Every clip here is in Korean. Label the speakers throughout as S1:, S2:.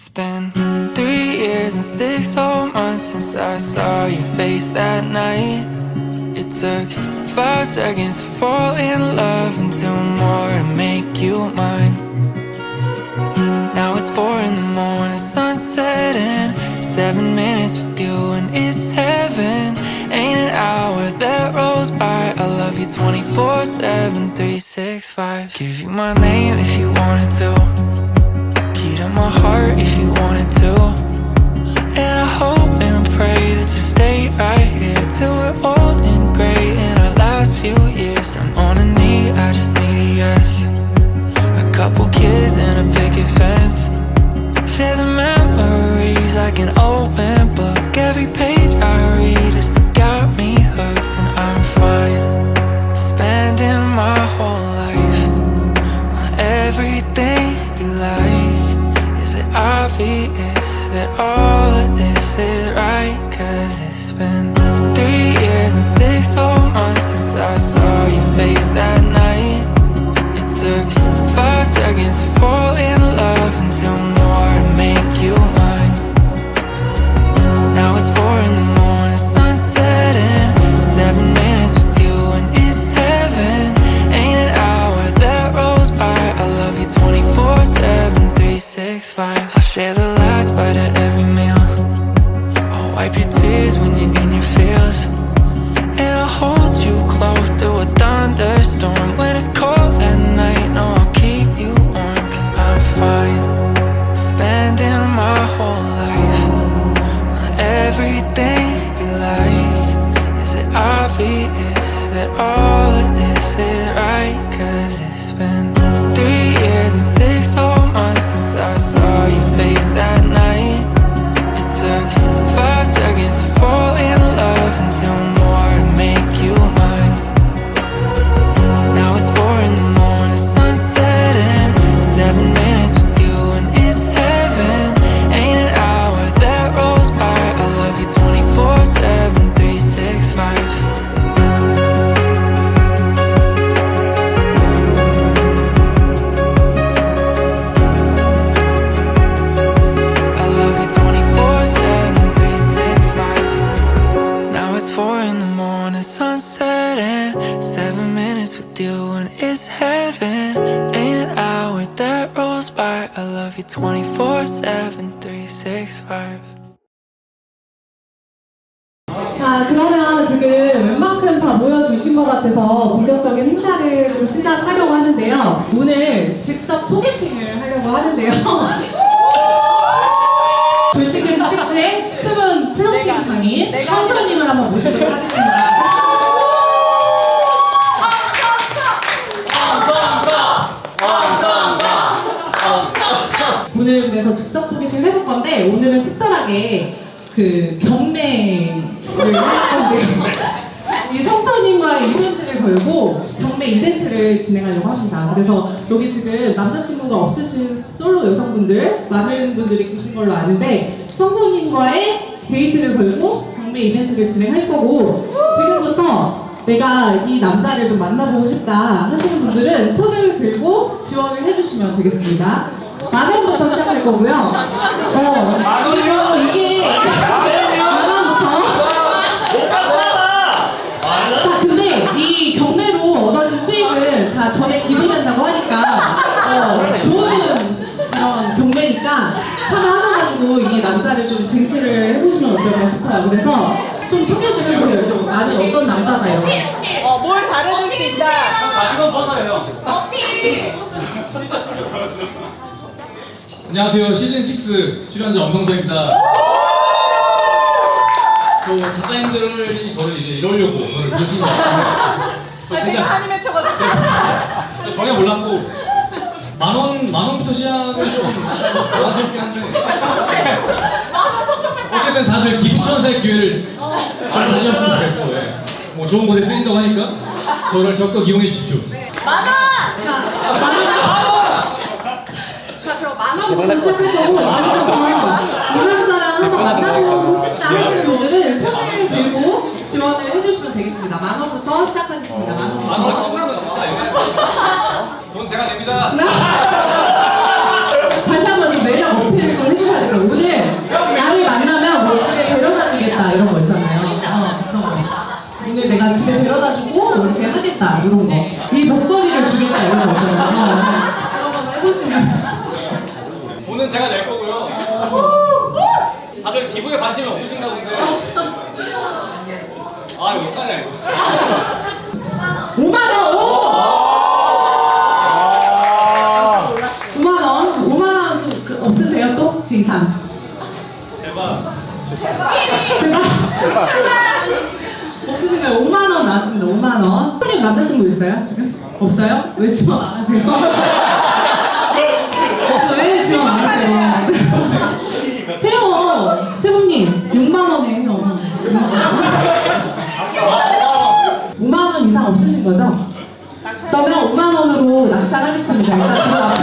S1: It's been three years and six whole months since I saw your face that night. It took five seconds to fall in love and two more to make you mine. Now it's four in the morning, sunset and seven minutes with you and it's heaven. Ain't an hour that rolls by. I love you 24 7, 365. Give you my name if you wanted to. My heart if you wanted to. It obvious that all of this is right? Cause it's been three years and six whole months since I saw your face that night. It took five seconds to fall in love and two more to make you mine. Now it's four in the morning, sunset and seven minutes with you and it's heaven. Ain't an hour that rolls by. I love you 24 7, 365. Share the last bite of every meal. I'll wipe your tears when you're in your feels. And I'll hold you close through a thunderstorm when it's cold at night. No, I'll keep you warm, cause I'm fine. Spending my whole life on everything you like. Is it obvious that all of this is right? Cause it's been three years and six
S2: 행사를 좀 시작하려고 하는데요. 오늘 즉석 소개팅을 하려고 하는데요. 돌싱글 식스의 숨은 플로팅 장인 현서님을 한번 모시도록 하겠습니다. 오늘 그래서 즉석 소개팅을 해볼 건데 오늘은 특별하게 그 경매를 할 건데 이 성서님과의 이벤트를 걸고 경매 이벤트를 진행하려고 합니다. 그래서 여기 지금 남자친구가 없으신 솔로 여성분들 많은 분들이 계신 걸로 아는데 성서님과의 데이트를 걸고 경매 이벤트를 진행할 거고 지금부터 내가 이 남자를 좀 만나보고 싶다 하시는 분들은 손을 들고 지원을 해주시면 되겠습니다. 만 원부터 시작할 거고요. 어, 만 원이요? 이게 만 원부터. 자, 근데 이 경매로 얻어진 수익은 다 전에 기부된다고 하니까 어, 좋은 그런 경매니까 참여하셔가지고 이 남자를 좀 쟁취를 해보시면 어떨까 싶어요. 그래서 좀 챙겨주면 돼요. 나는 어떤 남자다요.
S3: 어, 뭘 잘해줄 수 있다.
S4: 가지고 벗어요. 안녕하세요. 시즌 6 출연자 엄성서입니다. 저 작가님들이 저를 이제 이러려고 저를 부르신 것 같은데 저 진짜
S3: 한이 맺혀가지고.
S4: 저 전혀 몰랐고 만 원, 만 원부터 시작은 좀 한데 어쨌든 다들 기부천사의 기회를 좀 가지셨으면 좋겠고 예. 뭐 좋은 곳에 쓰인다고 하니까 저를 적극 이용해 주십시오.
S3: 만 원!
S2: 자, 그럼 만 원부터 시작할 거고, 만 원부터 이 남자랑 한번 만나보고 싶다 하시는 분들은 손을 들고 지원을 해주시면 되겠습니다. 만 원부터 시작하겠습니다. 만원
S4: 제가 됩니다.
S2: 다시 한번 매력 어필을 좀 해주셔야
S4: 돼요. 오늘 나를 만나면 뭐 집에 데려다 주겠다 이런 거 있잖아요. 어, 오늘 내가
S5: 집에 데려다 주고 뭐 이렇게 하겠다 이런 거. 이 목걸이를 주겠다 이런 거 있잖아요. 어, 그런 거 해보시면. 돈은 제가 낼 거고. 친구 있어요? 지금? 없어요? 왜 지원 안 하세요? 왜 지원 안 하세요? 세요. 세범님 6만 원에 해요. 5만 원 이상 없으신 거죠? 그러면 5만 원으로 낙찰하겠습니다. 일단.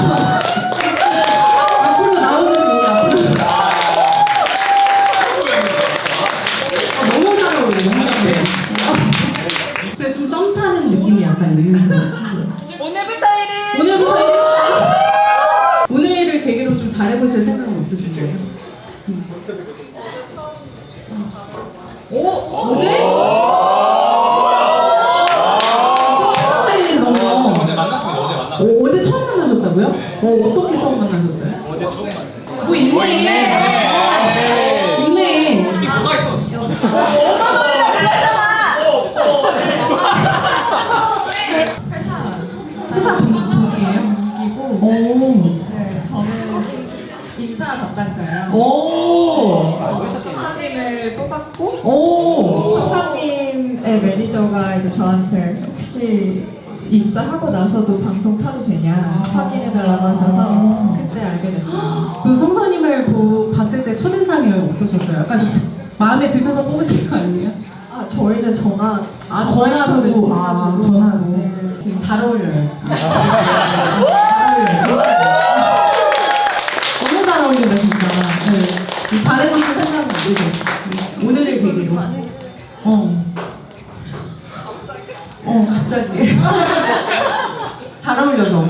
S5: 오 어제? 사이에 너무
S4: 어제 만났습니다. 어제 만났.
S5: 오, 어제 처음 만나셨다고요? 어, 어떻게 처음 만나셨어요?
S4: 어제 처음 만났.
S5: 뭐 있네. 있네.
S4: 이게 뭐가 있어?
S5: 회사 동기예요?
S6: 이고
S5: 오.
S6: 네, 저는 인사 담당자예요.
S5: 오.
S6: 사장님을 뽑았고
S5: 오.
S6: 사장님의 매니저가 이제 저한테 혹시 입사하고 나서도 방송 타도 되냐 확인해달라고 하셔서 그때 알게 됐어요.
S5: 그 성선님을 보, 봤을 때 첫인상이 어떠셨어요? 약간 좀 마음에 드셔서 뽑으신 거 아니에요?
S6: 아 저희는 전화
S5: 아, 전화로. 아,
S6: 해가지고
S5: 전화로.
S6: 네.
S5: 지금 잘 어울려요. 지금. 잘 어울려요. 너무 잘 어울린다, 진짜. 네. 잘해볼 생각은 안 들고. 어. 어, 갑자기. 잘 어울려서. 어.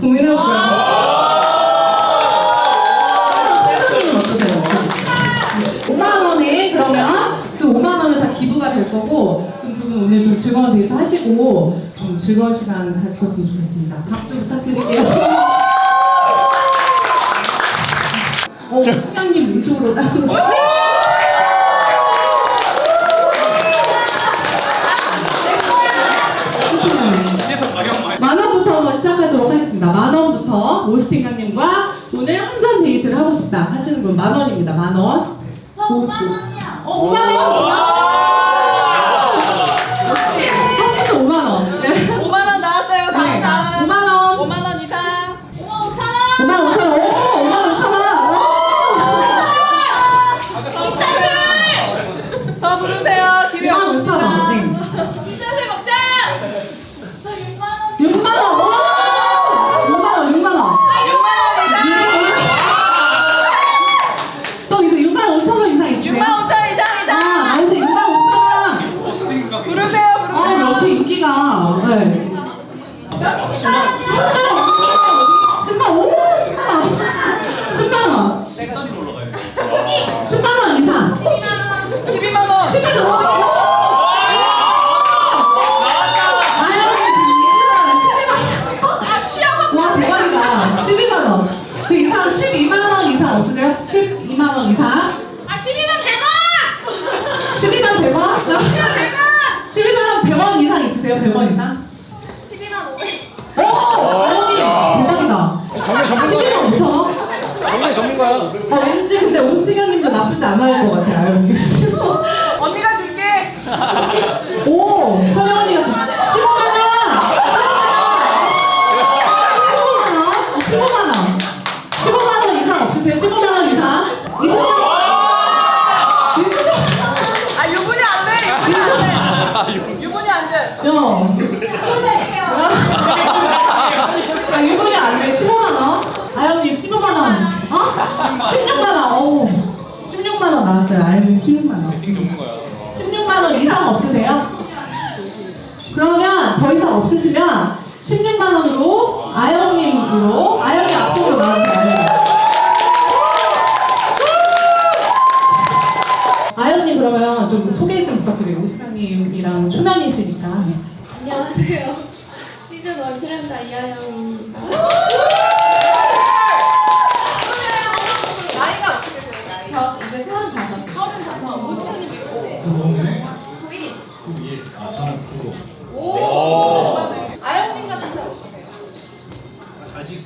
S5: 고민해볼까요? 선생님 어떠세요? 5만 원에 그러면 그 5만 원은 다 기부가 될 거고 그럼 두분 오늘 좀 즐거운 데이트 하시고 좀 즐거운 시간 가지셨으면 좋겠습니다. 박수 부탁드릴게요. 어, 수장님 이쪽으로 따로. 오스팅강님과 오늘 한잔 데이트를 하고 싶다 하시는 분 만 원입니다. 만 원. 저 5만 원이야. 어,
S7: 5만
S5: 원? 아, 왠지 근데 오스경님도 나쁘지 아
S7: 1등 원실현자
S5: 이하영입니다.
S7: 나이가 어떻게 돼요?
S5: 나이가? 저 이제 35. 35. 모스터님 몇 그 세요? 9일. 아, 저는 그거. 오! 네. 아영님 같은 사람 어떠세요? 아직.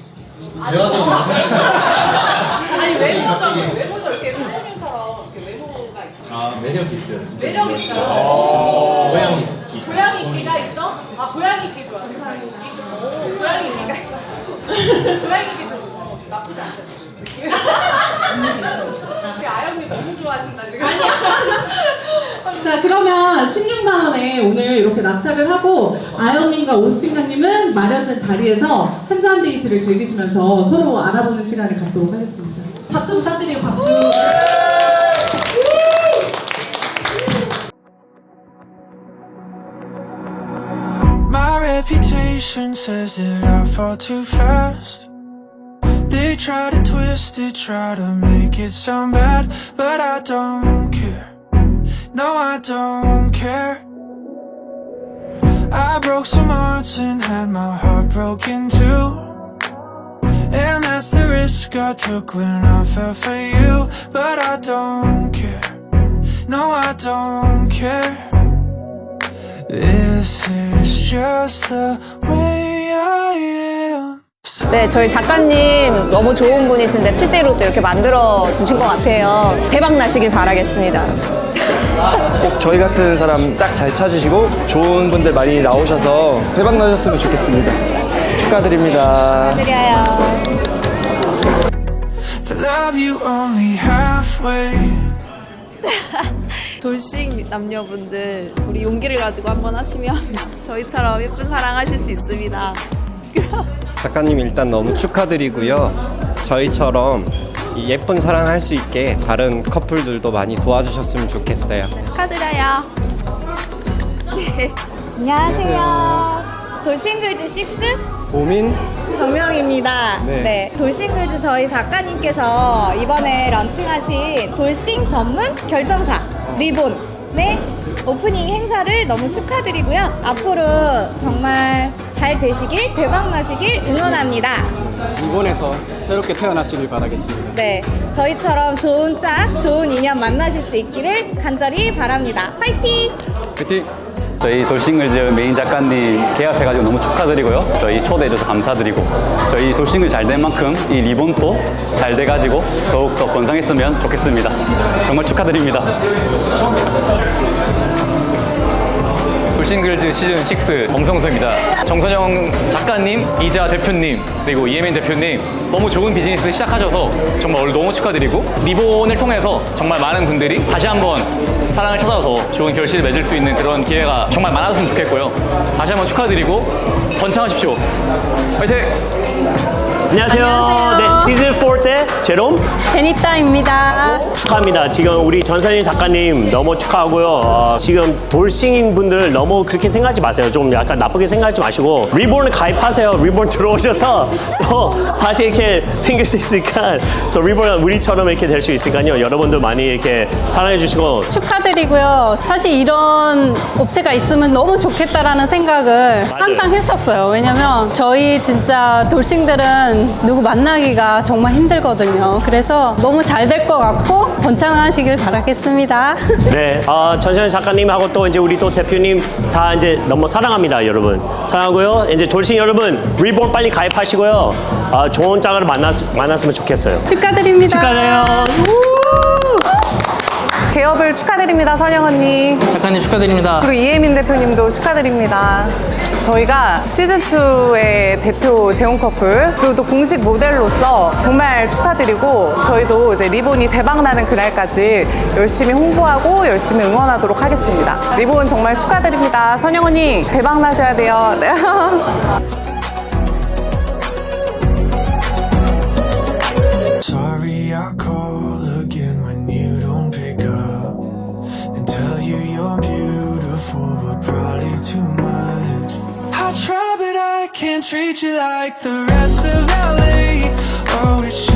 S5: 내가 더. 아니, 외모죠. 외모죠. 이렇게 사모님처럼
S8: 외모가 있어요. 아,
S4: 매력 있어요.
S3: 매력 있어요. 어. 고양이 좋아. 나쁘지 않죠. 지금. 우리 아영님 너무 좋아하신다 지금.
S2: 자 그러면 16만 원에 오늘 이렇게 낙찰을 하고 아영님과 오스틴가님은 마련된 자리에서 한잔 데이트를 즐기시면서 서로 알아보는 시간을 갖도록 하겠습니다. 박수 부탁드리고 박수.
S1: My reputation says that I fall too fast. They try to twist it, try to make it sound bad, but I don't care. No, I don't care. I broke some hearts and had my heart broken too. And that's the risk I took when I fell for you, but I don't care. No, I don't care. This is just the way I am.
S9: 네, 저희 작가님 너무 좋은 분이신데 취재로도 이렇게 만들어 주신 것 같아요. 대박 나시길 바라겠습니다.
S10: 꼭 저희 같은 사람 딱 잘 찾으시고 좋은 분들 많이 나오셔서 대박 나셨으면 좋겠습니다. 축하드립니다.
S9: 드려요.
S1: To love you only halfway.
S11: 돌싱 남녀분들 우리 용기를 가지고 한번 하시면 저희처럼 예쁜 사랑 하실 수 있습니다.
S12: 작가님 일단 너무 축하드리고요. 저희처럼 이 예쁜 사랑 할 수 있게 다른 커플들도 많이 도와주셨으면 좋겠어요.
S11: 축하드려요. 네. 안녕하세요. 돌싱글즈 6
S12: 보민
S11: 정명입니다.
S12: 네.
S11: 네. 돌싱글즈 저희 작가님께서 이번에 런칭하신 돌싱 전문 결정사 리본의 오프닝 행사를 너무 축하드리고요. 앞으로 정말 잘 되시길 대박 나시길 응원합니다.
S10: 이번에서 새롭게 태어나시길 바라겠습니다.
S11: 네, 저희처럼 좋은 짝, 좋은 인연 만나실 수 있기를 간절히 바랍니다. 화이팅!
S10: 화이팅!
S13: 저희 돌싱글즈 메인 작가님 개업해가지고 너무 축하드리고요. 저희 초대해줘서 감사드리고 저희 돌싱글 잘 된 만큼 이 리본도 잘 돼가지고 더욱더 번성했으면 좋겠습니다. 정말 축하드립니다.
S14: 돌싱글즈 시즌 6 엄성서입니다. 정선영 작가님, 이자 대표님, 그리고 이혜민 대표님 너무 좋은 비즈니스 시작하셔서 정말 오늘 너무 축하드리고 리본을 통해서 정말 많은 분들이 다시 한번 사랑을 찾아서 좋은 결실을 맺을 수 있는 그런 기회가 정말 많았으면 좋겠고요. 다시 한번 축하드리고 번창하십시오. 화이팅!
S15: 안녕하세요. 네, 시즌 4때 제롬
S9: 베니타입니다.
S15: 축하합니다. 지금 우리 전선인 작가님 너무 축하하고요. 어, 지금 돌싱인 분들 너무 그렇게 생각하지 마세요. 좀 약간 나쁘게 생각하지 마시고 리본을 가입하세요. 리본 들어오셔서 또 다시 이렇게 생길 수 있으니까 그래서 리본 우리처럼 이렇게 될 수 있으니까요. 여러분들 많이 이렇게 사랑해 주시고
S9: 축하드리고요. 사실 이런 업체가 있으면 너무 좋겠다라는 생각을 항상 했었어요. 왜냐면 저희 진짜 돌싱들은 누구 만나기가 정말 힘들거든요. 그래서 너무 잘 될 것 같고 번창하시길 바라겠습니다.
S15: 네, 어, 전선 작가님하고 또 이제 우리 또 대표님 다 이제 너무 사랑합니다, 여러분. 사랑하고요. 이제 돌싱 여러분 리본 빨리 가입하시고요. 어, 좋은 짝을 만났, 만났으면 좋겠어요.
S9: 축하드립니다.
S15: 축하드려요.
S3: 개업을 축하드립니다, 선영 언니.
S10: 작가님 축하드립니다.
S3: 그리고 이혜민 대표님도 축하드립니다. 저희가 시즌2의 대표 재혼 커플, 그리고 또 공식 모델로서 정말 축하드리고, 저희도 이제 리본이 대박나는 그날까지 열심히 홍보하고 열심히 응원하도록 하겠습니다. 리본 정말 축하드립니다. 선영 언니, 대박나셔야 돼요. 네.
S1: Sorry, I call again when you can't treat you like the rest of LA. Or wish